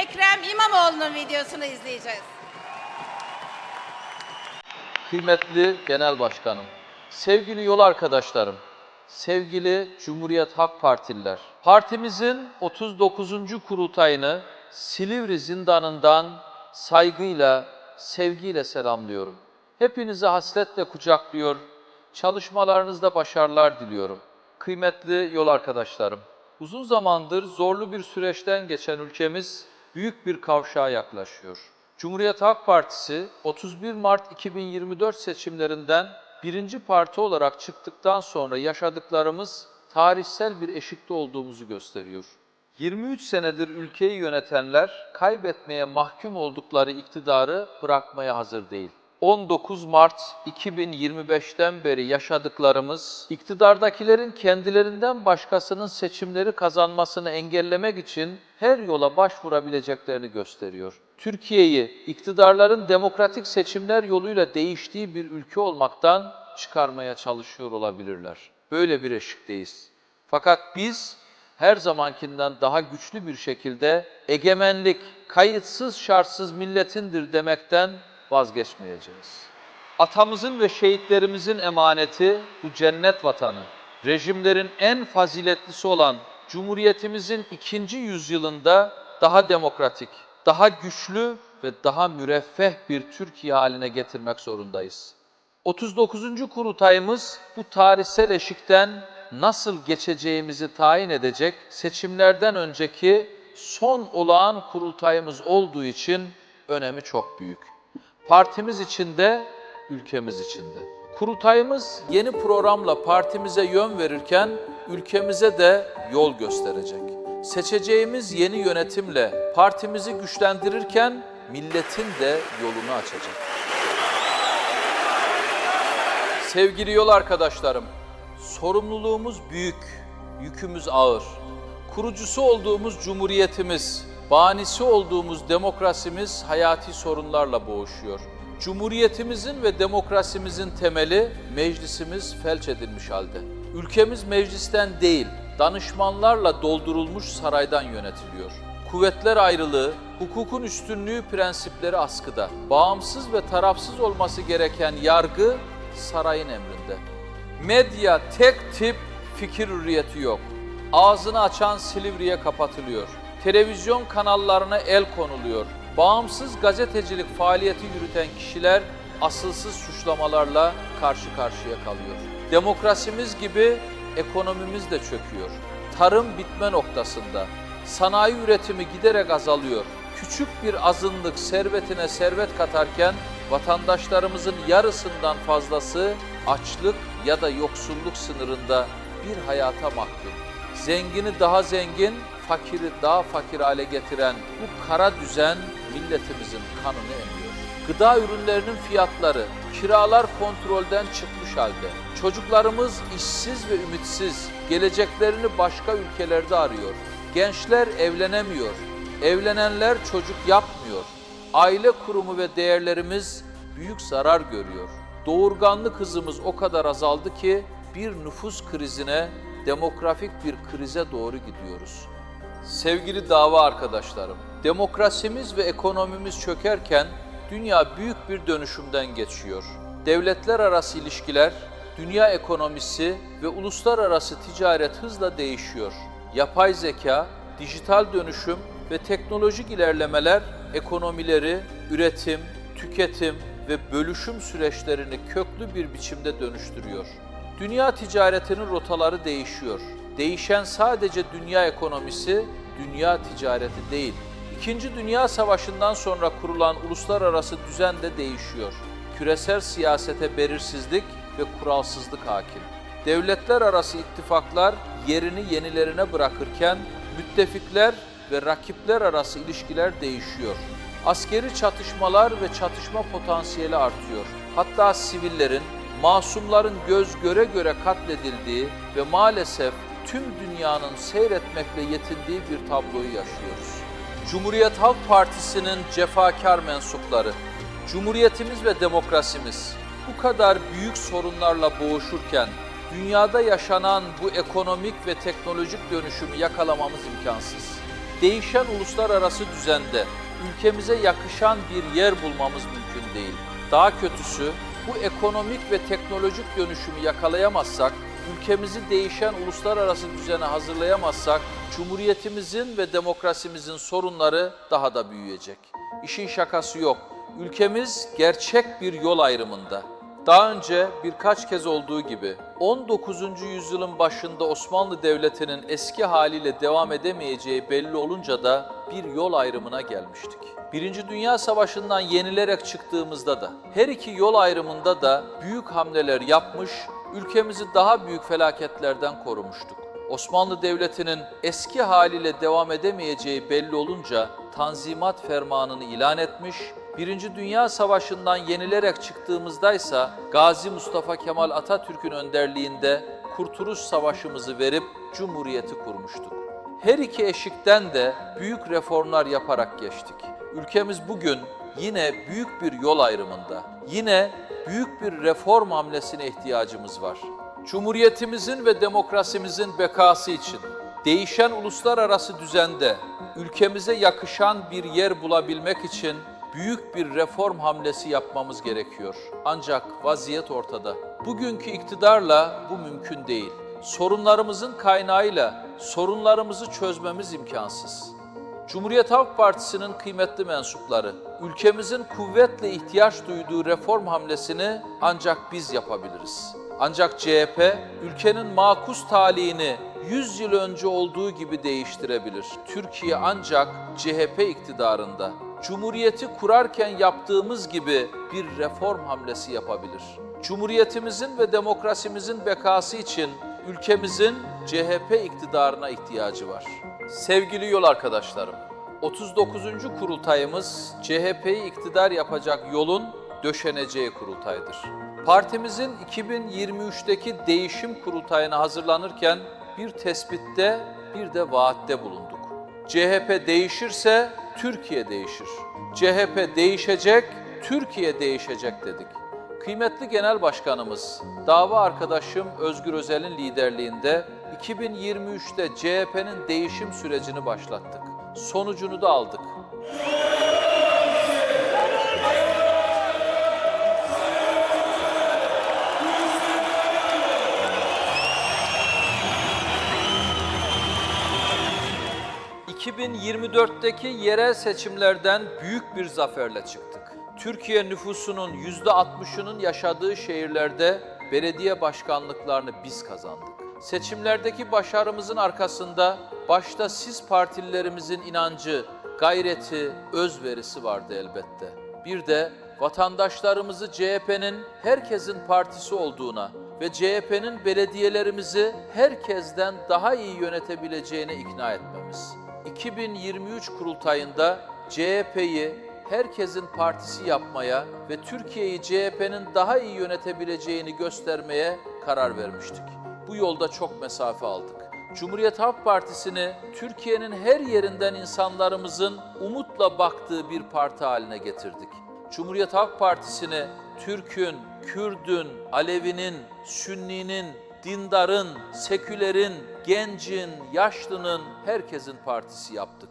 Ekrem İmamoğlu'nun videosunu izleyeceğiz. Kıymetli Genel Başkanım, sevgili yol arkadaşlarım, sevgili Cumhuriyet Halk Partililer, partimizin 39. kurultayını Silivri zindanından saygıyla, sevgiyle selamlıyorum. Hepinizi hasretle kucaklıyor, çalışmalarınızda başarılar diliyorum. Kıymetli yol arkadaşlarım, uzun zamandır zorlu bir süreçten geçen ülkemiz büyük bir kavşağa yaklaşıyor. Cumhuriyet Halk Partisi 31 Mart 2024 seçimlerinden birinci parti olarak çıktıktan sonra yaşadıklarımız tarihsel bir eşikte olduğumuzu gösteriyor. 23 senedir ülkeyi yönetenler kaybetmeye mahkum oldukları iktidarı bırakmaya hazır değil. 19 Mart 2025'ten beri yaşadıklarımız, iktidardakilerin kendilerinden başkasının seçimleri kazanmasını engellemek için her yola başvurabileceklerini gösteriyor. Türkiye'yi iktidarların demokratik seçimler yoluyla değiştiği bir ülke olmaktan çıkarmaya çalışıyor olabilirler. Böyle bir eşikteyiz. Fakat biz her zamankinden daha güçlü bir şekilde egemenlik kayıtsız şartsız milletindir demekten vazgeçmeyeceğiz. Atamızın ve şehitlerimizin emaneti bu cennet vatanı. Rejimlerin en faziletlisi olan Cumhuriyetimizin ikinci yüzyılında daha demokratik, daha güçlü ve daha müreffeh bir Türkiye haline getirmek zorundayız. 39. kurultayımız bu tarihsel eşikten nasıl geçeceğimizi tayin edecek seçimlerden önceki son olağan kurultayımız olduğu için önemi çok büyük. Partimiz için de, ülkemiz için de. Kurultayımız yeni programla partimize yön verirken ülkemize de yol gösterecek. Seçeceğimiz yeni yönetimle partimizi güçlendirirken milletin de yolunu açacak. Sevgili yol arkadaşlarım, sorumluluğumuz büyük, yükümüz ağır. Kurucusu olduğumuz cumhuriyetimiz, banisi olduğumuz demokrasimiz hayati sorunlarla boğuşuyor. Cumhuriyetimizin ve demokrasimizin temeli meclisimiz felç edilmiş halde. Ülkemiz meclisten değil, danışmanlarla doldurulmuş saraydan yönetiliyor. Kuvvetler ayrılığı, hukukun üstünlüğü prensipleri askıda. Bağımsız ve tarafsız olması gereken yargı sarayın emrinde. Medya tek tip fikir hürriyeti yok. Ağzını açan Silivri'ye kapatılıyor. Televizyon kanallarına el konuluyor. Bağımsız gazetecilik faaliyeti yürüten kişiler asılsız suçlamalarla karşı karşıya kalıyor. Demokrasimiz gibi ekonomimiz de çöküyor. Tarım bitme noktasında. Sanayi üretimi giderek azalıyor. Küçük bir azınlık servetine servet katarken vatandaşlarımızın yarısından fazlası açlık ya da yoksulluk sınırında bir hayata mahkum. Zengini daha zengin, fakiri daha fakir hale getiren bu kara düzen milletimizin kanını emiyor. Gıda ürünlerinin fiyatları, kiralar kontrolden çıkmış halde. Çocuklarımız işsiz ve ümitsiz, geleceklerini başka ülkelerde arıyor. Gençler evlenemiyor, evlenenler çocuk yapmıyor. Aile kurumu ve değerlerimiz büyük zarar görüyor. Doğurganlık hızımız o kadar azaldı ki bir nüfus krizine, demografik bir krize doğru gidiyoruz. Sevgili dava arkadaşlarım, demokrasimiz ve ekonomimiz çökerken dünya büyük bir dönüşümden geçiyor. Devletler arası ilişkiler, dünya ekonomisi ve uluslararası ticaret hızla değişiyor. Yapay zeka, dijital dönüşüm ve teknolojik ilerlemeler ekonomileri, üretim, tüketim ve bölüşüm süreçlerini köklü bir biçimde dönüştürüyor. Dünya ticaretinin rotaları değişiyor. Değişen sadece dünya ekonomisi, dünya ticareti değil. İkinci Dünya Savaşı'ndan sonra kurulan uluslararası düzen de değişiyor. Küresel siyasete belirsizlik ve kuralsızlık hakim. Devletler arası ittifaklar yerini yenilerine bırakırken müttefikler ve rakipler arası ilişkiler değişiyor. Askeri çatışmalar ve çatışma potansiyeli artıyor. Hatta sivillerin, masumların göz göre göre katledildiği ve maalesef tüm dünyanın seyretmekle yetindiği bir tabloyu yaşıyoruz. Cumhuriyet Halk Partisi'nin cefakar mensupları, Cumhuriyetimiz ve demokrasimiz bu kadar büyük sorunlarla boğuşurken dünyada yaşanan bu ekonomik ve teknolojik dönüşümü yakalamamız imkansız. değişen uluslararası düzende ülkemize yakışan bir yer bulmamız mümkün değil. Daha kötüsü bu ekonomik ve teknolojik dönüşümü yakalayamazsak, ülkemizi değişen uluslararası düzene hazırlayamazsak, Cumhuriyetimizin ve demokrasimizin sorunları daha da büyüyecek. İşin şakası yok. Ülkemiz gerçek bir yol ayrımında. Daha önce birkaç kez olduğu gibi 19. yüzyılın başında Osmanlı Devleti'nin eski haliyle devam edemeyeceği belli olunca da bir yol ayrımına gelmiştik. Birinci Dünya Savaşı'ndan yenilerek çıktığımızda da her iki yol ayrımında da büyük hamleler yapmış, ülkemizi daha büyük felaketlerden korumuştuk. Osmanlı Devleti'nin eski haliyle devam edemeyeceği belli olunca Tanzimat Fermanı'nı ilan etmiş, Birinci Dünya Savaşı'ndan yenilerek çıktığımızdaysa Gazi Mustafa Kemal Atatürk'ün önderliğinde Kurtuluş Savaşımızı verip Cumhuriyeti kurmuştuk. Her iki eşikten de büyük reformlar yaparak geçtik. Ülkemiz bugün yine büyük bir yol ayrımında, yine büyük bir reform hamlesine ihtiyacımız var. Cumhuriyetimizin ve demokrasimizin bekası için değişen uluslararası düzende ülkemize yakışan bir yer bulabilmek için büyük bir reform hamlesi yapmamız gerekiyor. Ancak vaziyet ortada. Bugünkü iktidarla bu mümkün değil. Sorunlarımızın kaynağıyla sorunlarımızı çözmemiz imkansız. Cumhuriyet Halk Partisi'nin kıymetli mensupları, ülkemizin kuvvetle ihtiyaç duyduğu reform hamlesini ancak biz yapabiliriz. Ancak CHP, ülkenin makus talihini 100 yıl önce olduğu gibi değiştirebilir. Türkiye ancak CHP iktidarında, Cumhuriyeti kurarken yaptığımız gibi bir reform hamlesi yapabilir. Cumhuriyetimizin ve demokrasimizin bekası için ülkemizin CHP iktidarına ihtiyacı var. Sevgili yol arkadaşlarım, 39. kurultayımız CHP'yi iktidar yapacak yolun döşeneceği kurultaydır. Partimizin 2023'teki değişim kurultayına hazırlanırken bir tespitte bir de vaatte bulunduk. CHP değişirse Türkiye değişir. CHP değişecek, Türkiye değişecek dedik. Kıymetli Genel Başkanımız, dava arkadaşım Özgür Özel'in liderliğinde 2023'te CHP'nin değişim sürecini başlattık. Sonucunu da aldık. ...2024'teki yerel seçimlerden büyük bir zaferle çıktık. Türkiye nüfusunun %60'ının yaşadığı şehirlerde belediye başkanlıklarını biz kazandık. Seçimlerdeki başarımızın arkasında başta siz partililerimizin inancı, gayreti, özverisi vardı elbette. Bir de vatandaşlarımızı CHP'nin herkesin partisi olduğuna ve CHP'nin belediyelerimizi herkesten daha iyi yönetebileceğine ikna etmemiz. 2023 kurultayında CHP'yi herkesin partisi yapmaya ve Türkiye'yi CHP'nin daha iyi yönetebileceğini göstermeye karar vermiştik. Bu yolda çok mesafe aldık. Cumhuriyet Halk Partisi'ni Türkiye'nin her yerinden insanlarımızın umutla baktığı bir parti haline getirdik. Cumhuriyet Halk Partisi'ni Türk'ün, Kürd'ün, Alevinin, Sünni'nin, dindarın, sekülerin, gencin, yaşlının, herkesin partisi yaptık.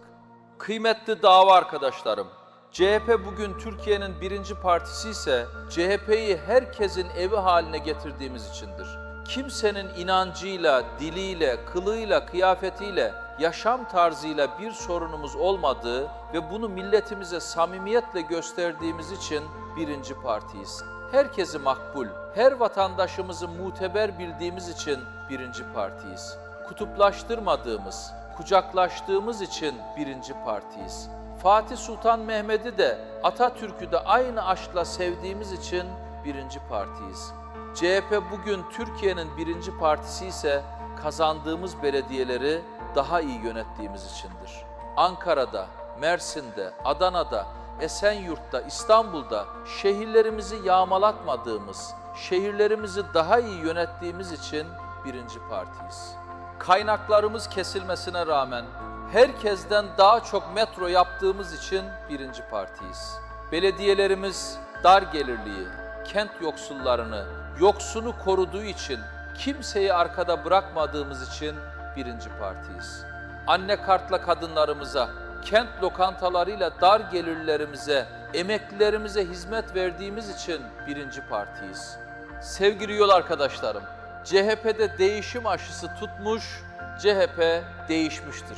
Kıymetli dava arkadaşlarım, CHP bugün Türkiye'nin birinci partisi ise CHP'yi herkesin evi haline getirdiğimiz içindir. Kimsenin inancıyla, diliyle, kılığıyla, kıyafetiyle, yaşam tarzıyla bir sorunumuz olmadığı ve bunu milletimize samimiyetle gösterdiğimiz için birinci partiyiz. Herkesi makbul, her vatandaşımızı muteber bildiğimiz için birinci partiyiz. Kutuplaştırmadığımız, kucaklaştığımız için birinci partiyiz. Fatih Sultan Mehmet'i de Atatürk'ü de aynı aşkla sevdiğimiz için birinci partiyiz. CHP bugün Türkiye'nin birinci partisi ise kazandığımız belediyeleri daha iyi yönettiğimiz içindir. Ankara'da, Mersin'de, Adana'da, Esenyurt'ta, İstanbul'da şehirlerimizi yağmalatmadığımız, şehirlerimizi daha iyi yönettiğimiz için birinci partiyiz. Kaynaklarımız kesilmesine rağmen herkesten daha çok metro yaptığımız için birinci partiyiz. Belediyelerimiz dar gelirliği, kent yoksullarını, yoksunu koruduğu için, kimseyi arkada bırakmadığımız için birinci partiyiz. anne kartla kadınlarımıza, kent lokantalarıyla dar gelirlerimize, emeklilerimize hizmet verdiğimiz için birinci partiyiz. Sevgili yol arkadaşlarım, CHP'de değişim aşısı tutmuş, CHP değişmiştir.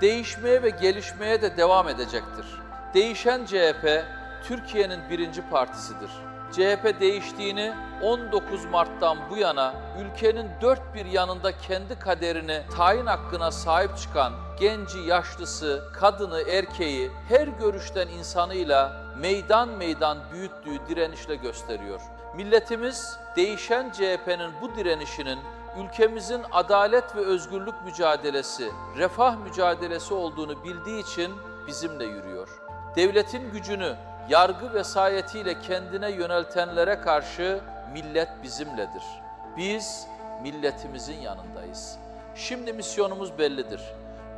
Değişmeye ve gelişmeye de devam edecektir. Değişen CHP, Türkiye'nin birinci partisidir. CHP değiştiğini 19 Mart'tan bu yana ülkenin dört bir yanında kendi kaderini tayin hakkına sahip çıkan genci, yaşlısı, kadını, erkeği her görüşten insanıyla meydan meydan büyüttüğü direnişle gösteriyor. Milletimiz değişen CHP'nin bu direnişinin ülkemizin adalet ve özgürlük mücadelesi, refah mücadelesi olduğunu bildiği için bizimle yürüyor. Devletin gücünü yargı vesayetiyle kendine yöneltenlere karşı millet bizimledir. Biz milletimizin yanındayız. Şimdi misyonumuz bellidir.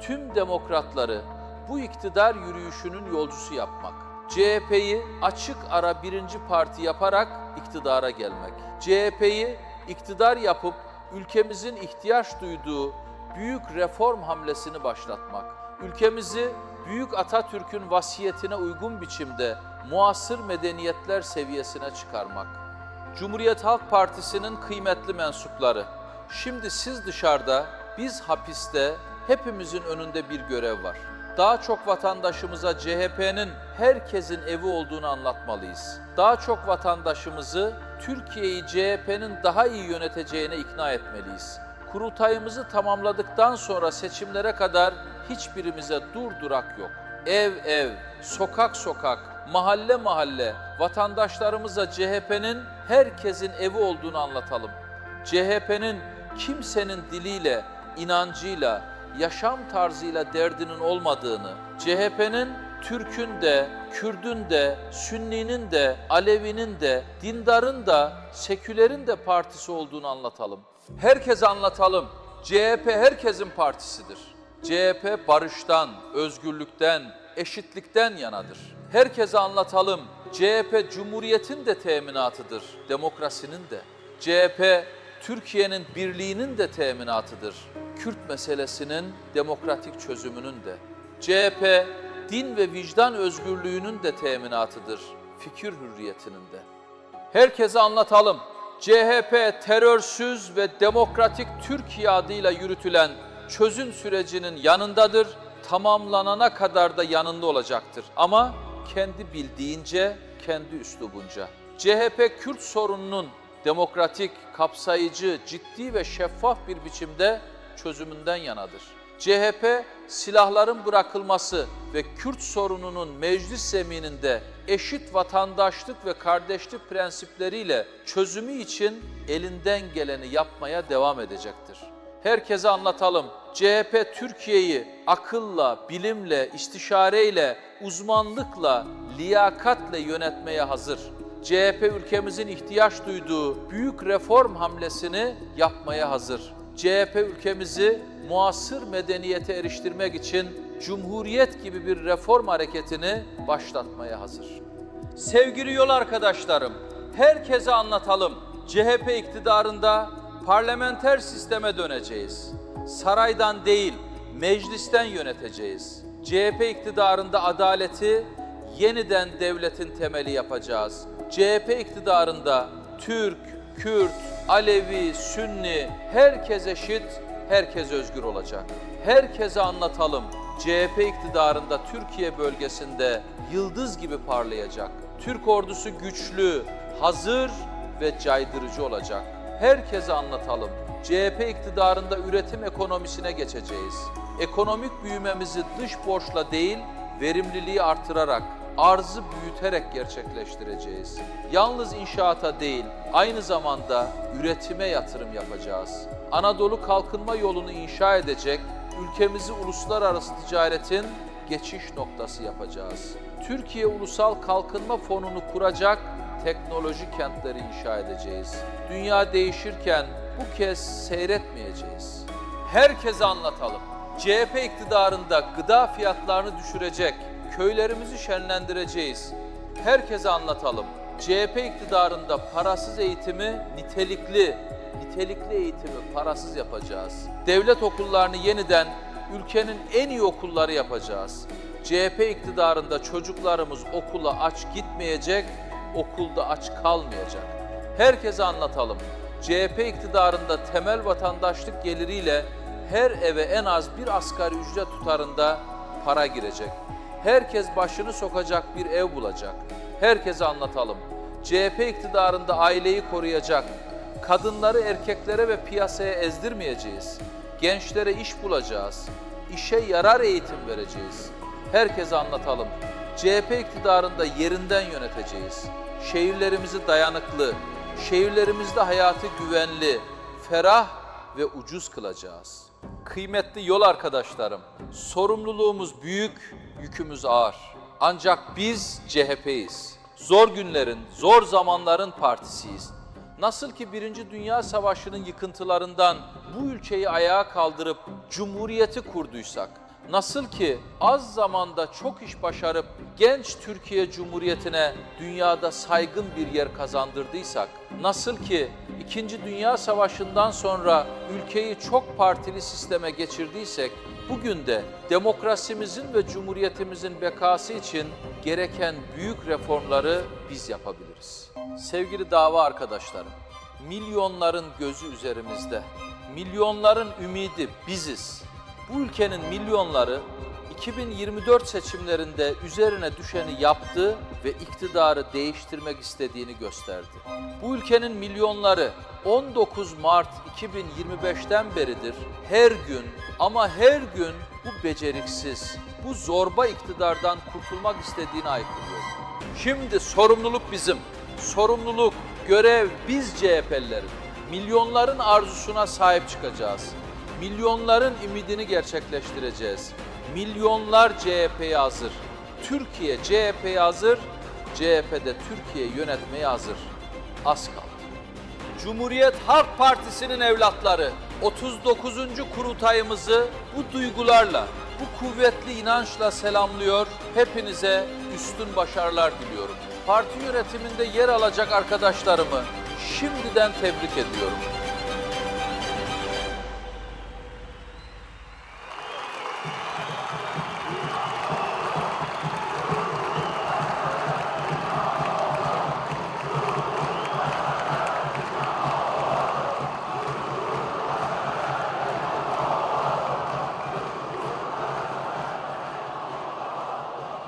Tüm demokratları bu iktidar yürüyüşünün yolcusu yapmak. CHP'yi açık ara birinci parti yaparak iktidara gelmek. CHP'yi iktidar yapıp ülkemizin ihtiyaç duyduğu büyük reform hamlesini başlatmak. Ülkemizi Büyük Atatürk'ün vasiyetine uygun biçimde muasır medeniyetler seviyesine çıkarmak. Cumhuriyet Halk Partisi'nin kıymetli mensupları, şimdi siz dışarıda, biz hapiste, hepimizin önünde bir görev var. Daha çok vatandaşımıza CHP'nin herkesin evi olduğunu anlatmalıyız. Daha çok vatandaşımızı Türkiye'yi CHP'nin daha iyi yöneteceğine ikna etmeliyiz. Kurultayımızı tamamladıktan sonra seçimlere kadar hiçbirimize dur durak yok. Ev ev, sokak sokak, mahalle mahalle vatandaşlarımıza CHP'nin herkesin evi olduğunu anlatalım. CHP'nin kimsenin diliyle, inancıyla, yaşam tarzıyla derdinin olmadığını, CHP'nin Türk'ün de, Kürd'ün de, Sünni'nin de, Alevi'nin de, dindarın da, sekülerin de partisi olduğunu anlatalım. Herkese anlatalım. CHP herkesin partisidir. CHP barıştan, özgürlükten, eşitlikten yanadır. Herkese anlatalım. CHP Cumhuriyet'in de teminatıdır, demokrasinin de. CHP Türkiye'nin birliğinin de teminatıdır. Kürt meselesinin demokratik çözümünün de. CHP din ve vicdan özgürlüğünün de teminatıdır. Fikir hürriyetinin de. Herkese anlatalım. CHP terörsüz ve demokratik Türkiye adıyla yürütülen çözüm sürecinin yanındadır. Tamamlanana kadar da yanında olacaktır. Ama kendi bildiğince, kendi üslubunca. CHP Kürt sorununun demokratik, kapsayıcı, ciddi ve şeffaf bir biçimde çözümünden yanadır. CHP silahların bırakılması ve Kürt sorununun meclis zemininde eşit vatandaşlık ve kardeşlik prensipleriyle çözümü için elinden geleni yapmaya devam edecektir. Herkese anlatalım. CHP Türkiye'yi akılla, bilimle, istişareyle, uzmanlıkla, liyakatle yönetmeye hazır. CHP ülkemizin ihtiyaç duyduğu büyük reform hamlesini yapmaya hazır. CHP ülkemizi muasır medeniyete eriştirmek için Cumhuriyet gibi bir reform hareketini başlatmaya hazır. Sevgili yol arkadaşlarım, herkese anlatalım. CHP iktidarında parlamenter sisteme döneceğiz. Saraydan değil, meclisten yöneteceğiz. CHP iktidarında adaleti yeniden devletin temeli yapacağız. CHP iktidarında Türk, Kürt, Alevi, Sünni, herkes eşit, herkes özgür olacak. Herkese anlatalım. CHP iktidarında Türkiye bölgesinde yıldız gibi parlayacak. Türk ordusu güçlü, hazır ve caydırıcı olacak. Herkese anlatalım. CHP iktidarında üretim ekonomisine geçeceğiz. Ekonomik büyümemizi dış borçla değil, verimliliği artırarak, arzı büyüterek gerçekleştireceğiz. Yalnız inşaata değil, aynı zamanda üretime yatırım yapacağız. Anadolu kalkınma yolunu inşa edecek, ülkemizi uluslararası ticaretin geçiş noktası yapacağız. Türkiye Ulusal Kalkınma Fonu'nu kuracak, teknoloji kentleri inşa edeceğiz. Dünya değişirken bu kez seyretmeyeceğiz. Herkese anlatalım. CHP iktidarında gıda fiyatlarını düşürecek, köylerimizi şenlendireceğiz. Herkese anlatalım. CHP iktidarında parasız eğitimi nitelikli, nitelikli eğitimi parasız yapacağız. Devlet okullarını yeniden ülkenin en iyi okulları yapacağız. CHP iktidarında çocuklarımız okula aç gitmeyecek, okulda aç kalmayacak. Herkese anlatalım. CHP iktidarında temel vatandaşlık geliriyle her eve en az bir asgari ücret tutarında para girecek. Herkes başını sokacak bir ev bulacak. Herkese anlatalım. CHP iktidarında aileyi koruyacak. Kadınları erkeklere ve piyasaya ezdirmeyeceğiz. Gençlere iş bulacağız. İşe yarar eğitim vereceğiz. Herkese anlatalım. CHP iktidarında yerinden yöneteceğiz. Şehirlerimizi dayanıklı, şehirlerimizde hayatı güvenli, ferah ve ucuz kılacağız. Kıymetli yol arkadaşlarım, sorumluluğumuz büyük, yükümüz ağır. Ancak biz CHP'yiz. Zor günlerin, zor zamanların partisiyiz. Nasıl ki Birinci Dünya Savaşı'nın yıkıntılarından bu ülkeyi ayağa kaldırıp cumhuriyeti kurduysak, nasıl ki az zamanda çok iş başarıp genç Türkiye Cumhuriyeti'ne dünyada saygın bir yer kazandırdıysak, nasıl ki İkinci Dünya Savaşı'ndan sonra ülkeyi çok partili sisteme geçirdiysek, bugün de demokrasimizin ve cumhuriyetimizin bekası için gereken büyük reformları biz yapabiliriz. Sevgili dava arkadaşlarım, milyonların gözü üzerimizde, milyonların ümidi biziz. Bu ülkenin milyonları 2024 seçimlerinde üzerine düşeni yaptı ve iktidarı değiştirmek istediğini gösterdi. Bu ülkenin milyonları 19 Mart 2025'ten beridir her gün ama her gün bu beceriksiz, bu zorba iktidardan kurtulmak istediğini aykırıyor. Şimdi sorumluluk bizim. Sorumluluk, görev biz CHP'lilerin. Milyonların arzusuna sahip çıkacağız. Milyonların ümidini gerçekleştireceğiz. Milyonlar CHP'ye hazır. Türkiye CHP'ye hazır. CHP'de Türkiye yönetmeye hazır. Az kaldı. Cumhuriyet Halk Partisi'nin evlatları 39. kurultayımızı bu duygularla, bu kuvvetli inançla selamlıyor. Hepinize üstün başarılar diliyorum. Parti yönetiminde yer alacak arkadaşlarımı şimdiden tebrik ediyorum.